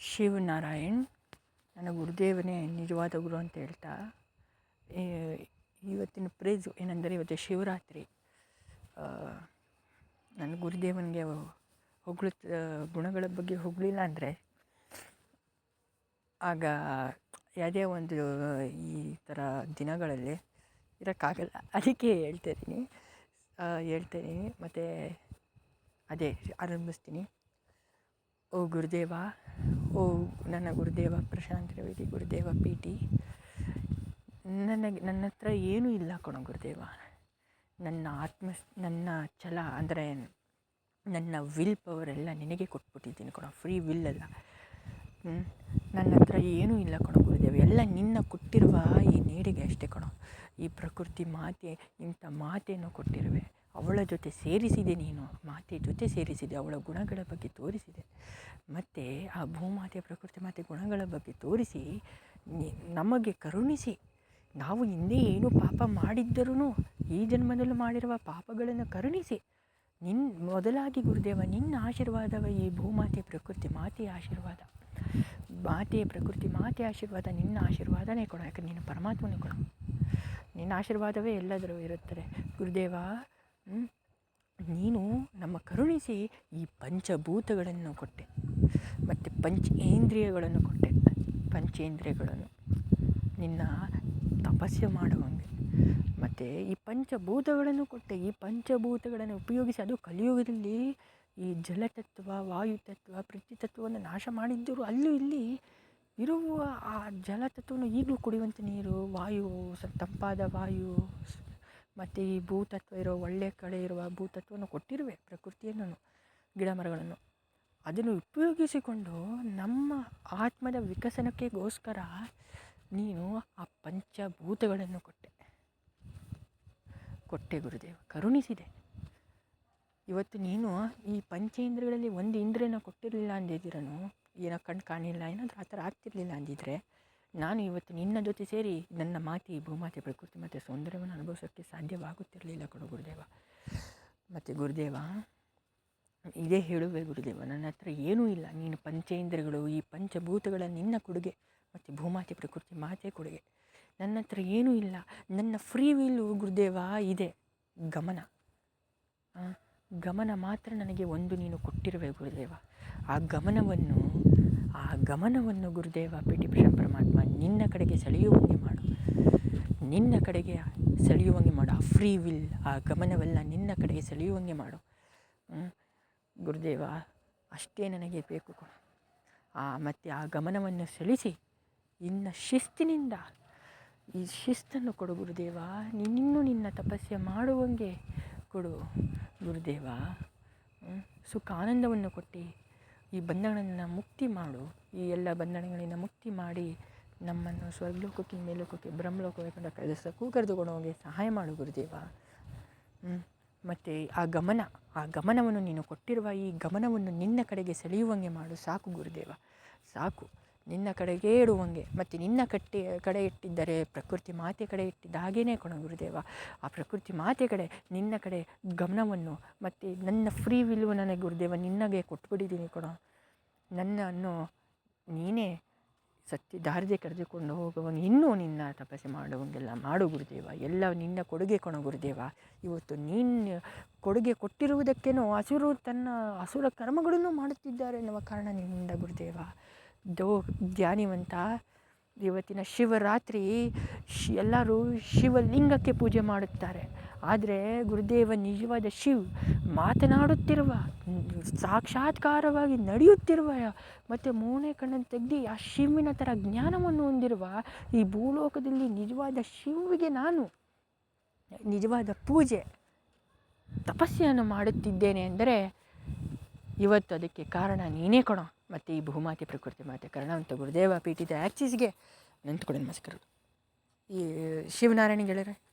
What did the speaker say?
Shivnarine ನನ್ನ ಗುರುದೇವನೇ, ನಿಜವಾದ ಗುರು ಅಂತ ಹೇಳ್ತಾ ಇವತ್ತಿನ ಪ್ರೇಜು ಏನೆಂದರೆ ಇವತ್ತು ಶಿವರಾತ್ರಿ. ನನ್ನ ಗುರುದೇವನಿಗೆ ಹೊಗಳ ಗುಣಗಳ ಬಗ್ಗೆ ಹೊಗಳಿಲ್ಲ ಅಂದರೆ, ಆಗ ಯಾವುದೇ ಒಂದು, ಈ ಥರ ದಿನಗಳಲ್ಲಿ ಇರೋಕ್ಕಾಗಲ್ಲ. ಅದಕ್ಕೆ ಹೇಳ್ತಾ ಇದ್ದೀನಿ. ಹೇಳ್ತಾ ಇದ್ದೀನಿ. ಮತ್ತು ಅದೇ ಆರಂಭಿಸ್ತೀನಿ. ಓ ಗುರುದೇವ ನನ್ನ ಗುರುದೇವ ಪ್ರಶಾಂತ್ ರವಿಡಿ ಗುರುದೇವ ಪಿ ಟಿ. ನನಗೆ, ನನ್ನ ಹತ್ರ ಏನೂ ಇಲ್ಲ ಕಣೋ ಗುರುದೇವ. ನನ್ನ ಆತ್ಮ, ನನ್ನ ಛಲ ಅಂದರೆ ನನ್ನ ವಿಲ್ ಪವರ್ ಎಲ್ಲ ನಿನಗೆ ಕೊಟ್ಬಿಟ್ಟಿದ್ದೀನಿ ಕಣೋ ಫ್ರೀ ವಿಲ್ ಅಲ್ಲ? ನನ್ನ ಹತ್ರ ಏನೂ ಇಲ್ಲ ಕಣೋ ಗುರುದೇವ. ಎಲ್ಲ ನಿನ್ನ ಕೊಟ್ಟಿರುವ ಈ ನೀಡಿಗೆ ಅಷ್ಟೇ ಕಣೋ. ಈ ಪ್ರಕೃತಿ ಮಾತೆ, ಇಂಥ ಮಾತೆಯನ್ನು ಕೊಟ್ಟಿರುವೆ. ಅವಳ ಜೊತೆ ಸೇರಿಸಿದೆ ನೀನು, ಮಾತೆ ಜೊತೆ ಸೇರಿಸಿದೆ, ಅವಳ ಗುಣಗಳ ಬಗ್ಗೆ ತೋರಿಸಿದೆ. ಮತ್ತು ಆ ಭೂಮಾತೆ ಪ್ರಕೃತಿ ಮಾತೆ ಗುಣಗಳ ಬಗ್ಗೆ ತೋರಿಸಿ ನಮಗೆ ಕರುಣಿಸಿ, ನಾವು ಹಿಂದೆ ಏನು ಪಾಪ ಮಾಡಿದ್ದರೂ ಈ ಜನ್ಮದಲ್ಲೂ ಮಾಡಿರುವ ಪಾಪಗಳನ್ನು ಕರುಣಿಸಿ ನಿನ್ನ ಮೊದಲಾಗಿ ಗುರುದೇವ, ನಿನ್ನ ಆಶೀರ್ವಾದವ ಈ ಭೂಮಾತೆ ಪ್ರಕೃತಿ ಮಾತೆಯ ಆಶೀರ್ವಾದ. ಮಾತೆಯ ಪ್ರಕೃತಿ ಮಾತೆ ಆಶೀರ್ವಾದ, ನಿನ್ನ ಆಶೀರ್ವಾದನೇ ಕೊಡು, ಯಾಕಂದ್ರೆ ನೀನು ಪರಮಾತ್ಮನೇ ಕೊಡು. ನಿನ್ನ ಆಶೀರ್ವಾದವೇ ಎಲ್ಲದರೂ ಇರುತ್ತದೆ ಗುರುದೇವ? ನೀನು ನಮ್ಮ ಕರುಣಿಸಿ ಈ ಪಂಚಭೂತಗಳನ್ನು ಕೊಟ್ಟೆ. ಮತ್ತು ಪಂಚೇಂದ್ರಿಯಗಳನ್ನು ಕೊಟ್ಟೆ. ಪಂಚೇಂದ್ರಿಯಗಳನ್ನು. ನಿನ್ನ ತಪಸ್ಸು ಮಾಡುವಂಗೆ ಮತ್ತು ಈ ಪಂಚಭೂತಗಳನ್ನು ಕೊಟ್ಟೆ. ಈ ಪಂಚಭೂತಗಳನ್ನು ಉಪಯೋಗಿಸಿ ಅದು ಕಲಿಯುಗದಲ್ಲಿ ಈ ಜಲತತ್ವ, ವಾಯುತತ್ವ ಪೃಥ್ವಿತತ್ವವನ್ನು ನಾಶ ಮಾಡಿದ್ದರು ಅಲ್ಲೂ ಇಲ್ಲಿ ಇರುವ ಆ ಜಲತತ್ವವನ್ನು ಈಗಲೂ ಕುಡಿಯುವಂಥ ನೀರು, ವಾಯು ತಂಪಾದ ವಾಯು ಮತ್ತು ಈ ಭೂತತ್ವ ಇರೋ ಒಳ್ಳೆಯ ಕಡೆ ಇರುವ ಭೂತತ್ವವನ್ನು ಕೊಟ್ಟಿರುವೆ, ಪ್ರಕೃತಿಯನ್ನು ಗಿಡ ಮರಗಳನ್ನು ಅದನ್ನು ಉಪಯೋಗಿಸಿಕೊಂಡು ನಮ್ಮ ಆತ್ಮದ ವಿಕಸನಕ್ಕೆಗೋಸ್ಕರ ನೀನು ಆ ಪಂಚಭೂತಗಳನ್ನು ಕೊಟ್ಟೆ. ಕೊಟ್ಟೆ ಗುರುದೇವ, ಕರುಣಿಸಿದೆ. ಇವತ್ತು ನೀನು ಈ ಪಂಚೇಂದ್ರಿಯಗಳಲ್ಲಿ ಒಂದು ಇಂದ್ರಿಯನ ಕೊಟ್ಟಿರಲಿಲ್ಲ ಅಂದಿದ್ದೀರನು, ಏನೋ ಕಣ್ಣು ಕಾಣಿಲ್ಲ, ಏನಾದರೂ ಆ ಥರ ಆಗ್ತಿರಲಿಲ್ಲ ಅಂದಿದ್ರೆ ನಾನು ಇವತ್ತು ನಿನ್ನ ಜೊತೆ ಸೇರಿ ನನ್ನ ಮಾತಿ, ಭೂಮಾತೆ, ಪ್ರಕೃತಿ ಮತ್ತು ಸೌಂದರ್ಯವನ್ನು ಅನುಭವಿಸೋಕ್ಕೆ ಸಾಧ್ಯವಾಗುತ್ತಿರಲಿಲ್ಲ ಕಣೋ ಗುರುದೇವ. ಮತ್ತು ಗುರುದೇವ, ಇದೇ ಹೇಳುವೆ ಗುರುದೇವ, ನನ್ನ ಹತ್ರ ಏನೂ ಇಲ್ಲ. ನೀನು ಪಂಚೇಂದ್ರಗಳು, ಈ ಪಂಚಭೂತಗಳ ನಿನ್ನ ಕೊಡುಗೆ ಮತ್ತು ಭೂಮಾತೆ, ಪ್ರಕೃತಿ ಮಾತೆ ಕೊಡುಗೆ. ನನ್ನ ಹತ್ರ ಏನೂ ಇಲ್ಲ. ನನ್ನ ಫ್ರೀ ವಿಲ್ಲು ಗುರುದೇವ ಇದೆ. ಗಮನ. ಗಮನ ಮಾತ್ರ ನನಗೆ ಒಂದು ನೀನು ಕೊಟ್ಟಿರುವೆ ಗುರುದೇವ. ಆ ಗಮನವನ್ನು ಆ ಗಮನವನ್ನು ಗುರುದೇವ, ಪಿ. ಟಿ. ಪರಮಾತ್ಮ ನಿನ್ನ ಕಡೆಗೆ ಸೆಳೆಯುವಂಗೆ ಮಾಡು. ನಿನ್ನ ಕಡೆಗೆ ಸೆಳೆಯುವಂಗೆ ಮಾಡು. ಆ ಫ್ರೀ ವಿಲ್ ಆ ಗಮನವೆಲ್ಲ ನಿನ್ನ ಕಡೆಗೆ ಸೆಳೆಯುವಂಗೆ ಮಾಡು. ಗುರುದೇವ, ಅಷ್ಟೇ ನನಗೆ ಬೇಕು ಆ, ಮತ್ತು ಆ ಗಮನವನ್ನು ಸೆಳಿಸಿ ಇನ್ನ ಶಿಸ್ತಿನಿಂದ ಈ ಶಿಸ್ತನ್ನು ಕೊಡು ಗುರುದೇವ. ನೀನಿನ್ನೂ ನಿನ್ನ ತಪಸ್ಸೆ ಮಾಡುವಂಗೆ ಕೊಡು ಗುರುದೇವ. ಸುಖ ಆನಂದವನ್ನು ಕೊಟ್ಟು ಈ ಬಂಧನಗಳನ್ನು ಮುಕ್ತಿ ಮಾಡು. ಈ ಎಲ್ಲ ಬಂಧನಗಳಿಂದ ಮುಕ್ತಿ ಮಾಡಿ ನಮ್ಮನ್ನು ಸ್ವರ್ಗಲೋಕಕ್ಕೆ ಮೇಲೋಕಕ್ಕೆ ಬ್ರಹ್ಮಲೋಕಕ್ಕೆ ಕಂಡ ಕೆಲಸಕ್ಕೂ ಕರೆದುಕೊಂಡು ಹೋಗಿ ಸಹಾಯ ಮಾಡು ಗುರುದೇವ. ಮತ್ತು ಆ ಗಮನ, ಆ ಗಮನವನ್ನು ನೀನು ಕೊಟ್ಟಿರುವ ಈ ಗಮನವನ್ನು ನಿನ್ನ ಕಡೆಗೆ ಸೆಳೆಯುವಂಗೆ ಮಾಡು. ಸಾಕು ಗುರುದೇವ. ಸಾಕು. ನಿನ್ನ ಕಡೆಗೆ ಇಡುವಂಗೆ ಮತ್ತು ನಿನ್ನ ಕಟ್ಟಿ ಕಡೆ ಇಟ್ಟಿದ್ದರೆ ಪ್ರಕೃತಿ ಮಾತೆ ಕಡೆ ಇಟ್ಟಿದ್ದ ಹಾಗೇನೇ ಕೊಣ ಗುರುದೇವ. ಆ ಪ್ರಕೃತಿ ಮಾತೆ ಕಡೆ ನಿನ್ನ ಕಡೆ ಗಮನವನ್ನು ಮತ್ತು ನನ್ನ ಫ್ರೀ ವಿಲ್ಲು ನನಗೆ ಗುರುದೇವ ನಿನ್ನಗೆ ಕೊಟ್ಬಿಟ್ಟಿದ್ದೀನಿ ಕೊಡ ನನ್ನನ್ನು ನೀನೇ ಸತ್ಯ ದಾರದೆ ಕರೆದುಕೊಂಡು ಹೋಗುವಂಗೆ ಇನ್ನೂ ನಿನ್ನ ತಪಸ್ಸೆ ಮಾಡುವಂಗೆಲ್ಲ ಮಾಡು ಗುರುದೇವ. ಎಲ್ಲ ನಿನ್ನ ಕೊಡುಗೆ ಕೊಣ ಗುರುದೇವ. ಇವತ್ತು ನೀನು ಕೊಡುಗೆ ಕೊಟ್ಟಿರುವುದಕ್ಕೇನೋ ಹಸುರು ತನ್ನ ಹಸುರ ಕರ್ಮಗಳನ್ನು ಮಾಡುತ್ತಿದ್ದಾರೆ ಎನ್ನುವ ಕಾರಣ ನಿನ್ನಿಂದ ಗುರುದೇವ. ದೋ ಧ್ಯಾನಿವಂತ. ಇವತ್ತಿನ ಶಿವರಾತ್ರಿ ಶ್ ಎಲ್ಲರೂ ಶಿವಲಿಂಗಕ್ಕೆ ಪೂಜೆ ಮಾಡುತ್ತಾರೆ. ಆದರೆ ಗುರುದೇವ ನಿಜವಾದ ಶಿವ್ ಮಾತನಾಡುತ್ತಿರುವ, ಸಾಕ್ಷಾತ್ಕಾರವಾಗಿ ನಡೆಯುತ್ತಿರುವ, ಮತ್ತು ಮೂನೇ ಕಣ್ಣನ್ನು ತೆಗ್ದು ಆ ಶಿವಿನ ಥರ ಜ್ಞಾನವನ್ನು ಹೊಂದಿರುವ ಈ ಭೂಲೋಕದಲ್ಲಿ ನಿಜವಾದ ಶಿವಿಗೆ ನಾನು ನಿಜವಾದ ಪೂಜೆ ತಪಸ್ಸೆಯನ್ನು ಮಾಡುತ್ತಿದ್ದೇನೆ. ಅಂದರೆ ಇವತ್ತು ಅದಕ್ಕೆ ಕಾರಣ ನೀನೇ ಕೊಡೋ. ಮತ್ತು ಈ ಭೂಮಾತೆ ಪ್ರಕೃತಿ ಮಾತೆ ಕಾರಣ ಅಂತ ಗುರುದೇವ ಪೀಠಿತ ಆ್ಯಕ್ಸಿಸ್ಗೆ ನಿಂತ್ಕೊಡಿ ನಮಸ್ಕಾರ. ಈ ಶಿವನಾರಾಯಣ ಗೆಳೆಯರೆ.